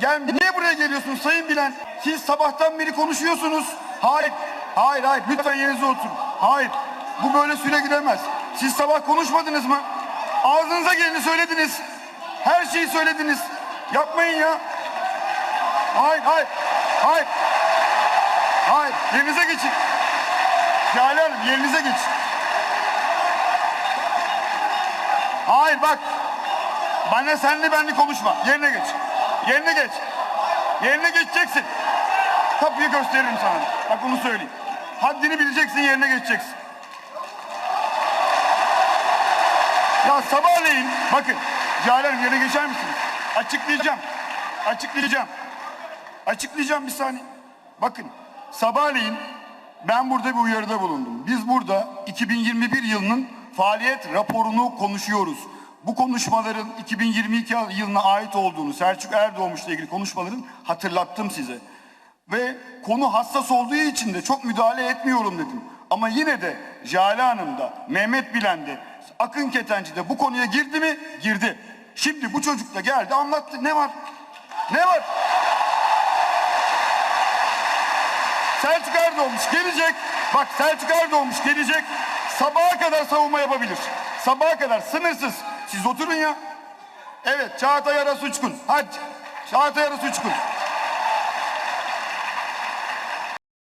gel, niye buraya geliyorsunuz Sayın Bilen? Siz sabahtan beri konuşuyorsunuz. Hayır, hayır, hayır. Lütfen yerinize oturun. Hayır, bu böyle süre gidemez. Siz sabah konuşmadınız mı? Ağzınıza geleni söylediniz. Her şeyi söylediniz. Yapmayın ya. Hayır, hayır, hayır. Hayır, yerinize geçin. Jale Hanım, yerinize geçin. Hayır bak. Bana senli benli konuşma. Yerine geç. Yerine geç. Yerine geçeceksin. Kapıyı gösteririm sana. Bak bunu söyleyeyim. Haddini bileceksin, yerine geçeceksin. Ya sabahleyin bakın. Hanım yerine geçer misiniz? Açıklayacağım. Açıklayacağım. Açıklayacağım bir saniye. Bakın sabahleyin ben burada bir uyarıda bulundum. Biz burada 2021 yılının faaliyet raporunu konuşuyoruz. Bu konuşmaların 2022 yılına ait olduğunu, Selçuk Erdoğmuş'la ilgili konuşmaların hatırlattım size. Ve konu hassas olduğu için de çok müdahale etmiyorum dedim. Ama yine de Jale Hanım da, Mehmet Bilen de, Akın Ketenci de bu konuya girdi mi? Girdi. Şimdi bu çocuk da geldi anlattı. Ne var? Ne var? Selçuk Erdoğmuş gelecek. Bak Selçuk Erdoğmuş gelecek. Sabaha kadar savunma yapabilir. Sabaha kadar sınırsız. Siz oturun ya. Evet Çağatay Aras Uçkun. Hadi. Çağatay Aras Uçkun.